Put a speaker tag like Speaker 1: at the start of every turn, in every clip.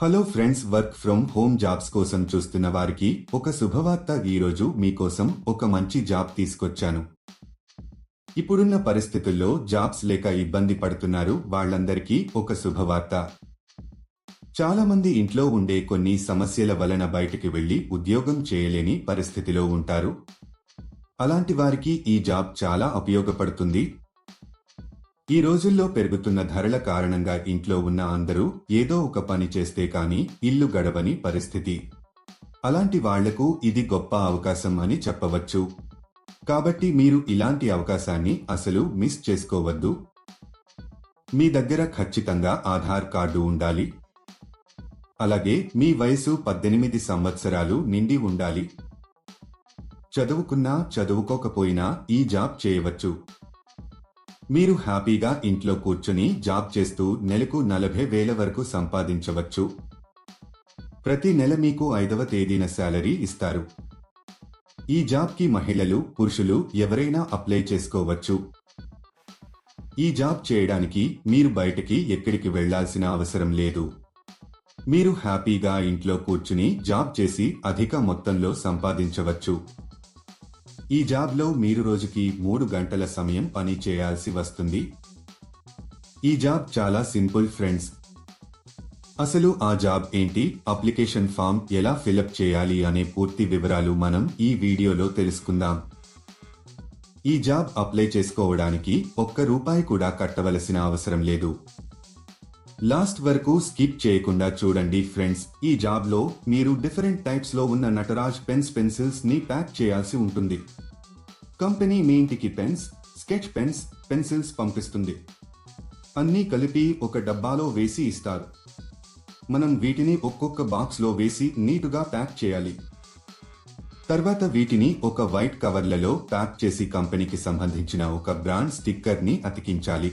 Speaker 1: Hello friends work from home jobs కోసం చూస్తున్న వారికి ఒక శుభవార్త ఈరోజు మీకోసం ఒక మంచి జాబ్ తీసుకొచ్చాను. ఇప్పుడున్న పరిస్థితుల్లో జాబ్స్ లేక ఇబ్బంది పడుతున్నారు వాళ్ళందరికీ ఒక శుభవార్త. చాలా మంది ఇంట్లో ఉండే కొన్ని సమస్యల వలన బయటికి వెళ్ళి ఉద్యోగం చేయలేని పరిస్థితిలో ఉంటారు. అలాంటి వారికి ఈ జాబ్ చాలా ఉపయోగపడుతుంది. ఈ రోజుల్లో పెరుగుతున్న ధరల కారణంగా ఇంట్లో ఉన్న అందరూ ఏదో ఒక పని చేస్తే కానీ ఇల్లు గడవని పరిస్థితి. అలాంటి వాళ్ళకు ఇది గొప్ప అవకాశం అని చెప్పవచ్చు. కాబట్టి మీరు ఇలాంటి అవకాశాన్ని అసలు మిస్ చేసుకోవద్దు. మీ దగ్గర ఖచ్చితంగా ఆధార్ కార్డు ఉండాలి. అలాగే మీ వయసు పద్దెనిమిది సంవత్సరాలు నిండి ఉండాలి. చదువుకున్నా చదువుకోకపోయినా ఈ జాబ్ చేయవచ్చు. మీరు హ్యాపీగా ఇంట్లో కూర్చుని జాబ్ చేస్తూ నెలకు నలభై వేల వరకు సంపాదించవచ్చు. ప్రతి నెల మీకు ఐదవ తేదీన శాలరీ ఇస్తారు. ఈ జాబ్కి మహిళలు పురుషులు ఎవరైనా అప్లై చేసుకోవచ్చు. ఈ జాబ్ చేయడానికి మీరు బయటకి ఎక్కడికి వెళ్ళాల్సిన అవసరం లేదు. మీరు హ్యాపీగా ఇంట్లో కూర్చుని జాబ్ చేసి అధిక మొత్తంలో సంపాదించవచ్చు. ఈ జాబ్లో మీరు రోజుకి మూడు గంటల సమయం పని చేయాల్సి వస్తుంది. ఈ జాబ్ చాలా సింపుల్ ఫ్రెండ్స్. అసలు ఆ జాబ్ ఏంటి? అప్లికేషన్ ఫామ్ ఎలా ఫిలప్ చేయాలి అనే పూర్తి వివరాలు మనం ఈ వీడియోలో తెలుసుకుందాం. ఈ జాబ్ అప్లై చేసుకోవడానికి ఒక్క రూపాయి కూడా కట్టవలసిన అవసరం లేదు. లాస్ట్ వరకు స్కిప్ చేయకుండా చూడండి ఫ్రెండ్స్. ఈ జాబ్లో మీరు డిఫరెంట్ టైప్స్లో ఉన్న నటరాజ్ పెన్స్ పెన్సిల్స్ని ప్యాక్ చేయాల్సి ఉంటుంది. కంపెనీ మీ ఇంటికి పెన్స్ స్కెచ్ పెన్స్ పెన్సిల్స్ పంపిస్తుంది. అన్నీ కలిపి ఒక డబ్బాలో వేసి ఇస్తారు. మనం వీటిని ఒక్కొక్క బాక్స్లో వేసి నీటుగా ప్యాక్ చేయాలి. తర్వాత వీటిని ఒక వైట్ కవర్లలో ప్యాక్ చేసి కంపెనీకి సంబంధించిన ఒక బ్రాండ్ స్టిక్కర్ని అతికించాలి.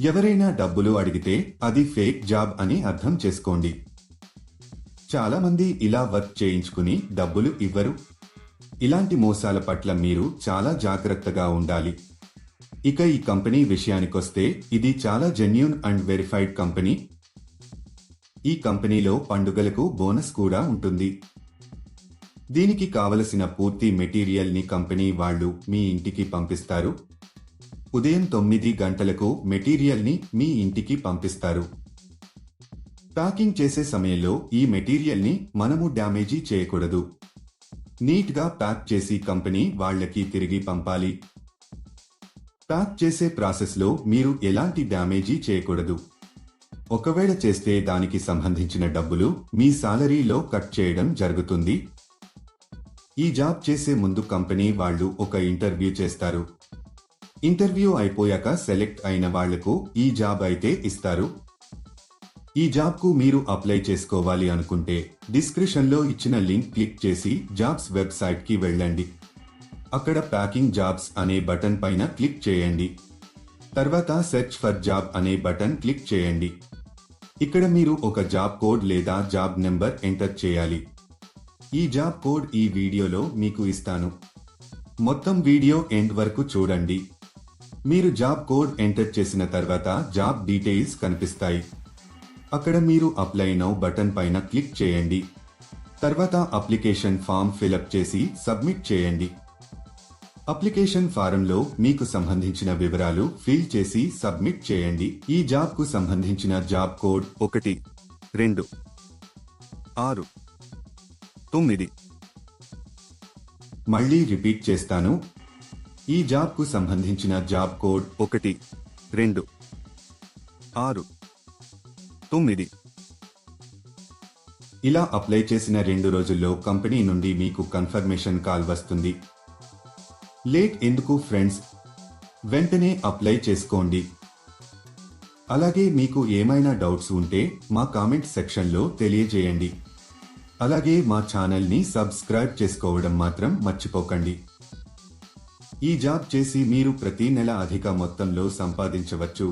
Speaker 1: ఎవరైనా డబ్బులు అడిగితే అది ఫేక్ జాబ్ అని అర్థం చేసుకోండి. చాలా మంది ఇలా వర్క్ చేయించుకుని డబ్బులు ఇవ్వరు. ఇలాంటి మోసాల పట్ల మీరు చాలా జాగ్రత్తగా ఉండాలి. ఇక ఈ కంపెనీ విషయానికొస్తే ఇది చాలా జెన్యున్ అండ్ వెరిఫైడ్ కంపెనీ. ఈ కంపెనీలో పండుగలకు బోనస్ కూడా ఉంటుంది. దీనికి కావలసిన పూర్తి మెటీరియల్ని కంపెనీ వాళ్ళు మీ ఇంటికి పంపిస్తారు. ఉదయం తొమ్మిది గంటలకు మెటీరియల్ని మీ ఇంటికి పంపిస్తారు. ప్యాకింగ్ చేసే సమయంలో ఈ మెటీరియల్ని మనము డ్యామేజీ చేయకూడదు. నీట్గా ప్యాక్ చేసి కంపెనీ వాళ్ళకి తిరిగి పంపాలి. ప్యాక్ చేసే ప్రాసెస్లో మీరు ఎలాంటి డ్యామేజీ చేయకూడదు. ఒకవేళ చేస్తే దానికి సంబంధించిన డబ్బులు మీ సాలరీలో కట్ చేయడం జరుగుతుంది. ఈ జాబ్ చేసే ముందు కంపెనీ వాళ్ళు ఒక ఇంటర్వ్యూ చేస్తారు. ఇంటర్వ్యూ అయిపోయాక సెలెక్ట్ అయిన వాళ్ళకు ఈ జాబ్ అయితే ఇస్తారు. ఈ జాబ్కు మీరు అప్లై చేసుకోవాలి అనుకుంటే డిస్క్రిప్షన్లో ఇచ్చిన లింక్ క్లిక్ చేసి జాబ్స్ వెబ్సైట్కి వెళ్ళండి. అక్కడ ప్యాకింగ్ జాబ్స్ అనే బటన్ పైన క్లిక్ చేయండి. తర్వాత సెర్చ్ ఫర్ జాబ్ అనే బటన్ క్లిక్ చేయండి. ఇక్కడ మీరు ఒక జాబ్ కోడ్ లేదా జాబ్ నెంబర్ ఎంటర్ చేయాలి. ఈ జాబ్ కోడ్ ఈ వీడియోలో మీకు ఇస్తాను. మొత్తం వీడియో ఎండ్ వరకు చూడండి. మీరు జాబ్ కోడ్ ఎంటర్ చేసిన తర్వాత జాబ్ డీటెయిల్స్ కనిపిస్తాయి. అక్కడ మీరు అప్లై నౌ బటన్ పైన క్లిక్ చేయండి. తర్వాత అప్లికేషన్ ఫామ్ ఫిలప్ చేసి సబ్మిట్ చేయండి. అప్లికేషన్ ఫారంలో మీకు సంబంధించిన వివరాలు ఫిల్ చేసి సబ్మిట్ చేయండి. ఈ జాబ్కు సంబంధించిన జాబ్ కోడ్ ఒకటి రెండు ఆరు తొమ్మిది. మళ్ళీ రిపీట్ చేస్తాను. ఈ జాబ్కు సంబంధించిన జాబ్ కోడ్ ఒకటి రెండు ఆరు తొమ్మిది. ఇలా అప్లై చేసిన రెండు రోజుల్లో కంపెనీ నుండి మీకు కన్ఫర్మేషన్ కాల్ వస్తుంది. లేట్ ఎందుకు ఫ్రెండ్స్? వెంటనే అప్లై చేసుకోండి. అలాగే మీకు ఏమైనా డౌట్స్ ఉంటే మా కామెంట్ సెక్షన్లో తెలియజేయండి. అలాగే మా ఛానల్ని సబ్స్క్రైబ్ చేసుకోవడం మాత్రం మర్చిపోకండి. ఈ జాబ్ చేసి మీరు ప్రతి నెల అధిక మొత్తంలో సంపాదించవచ్చు.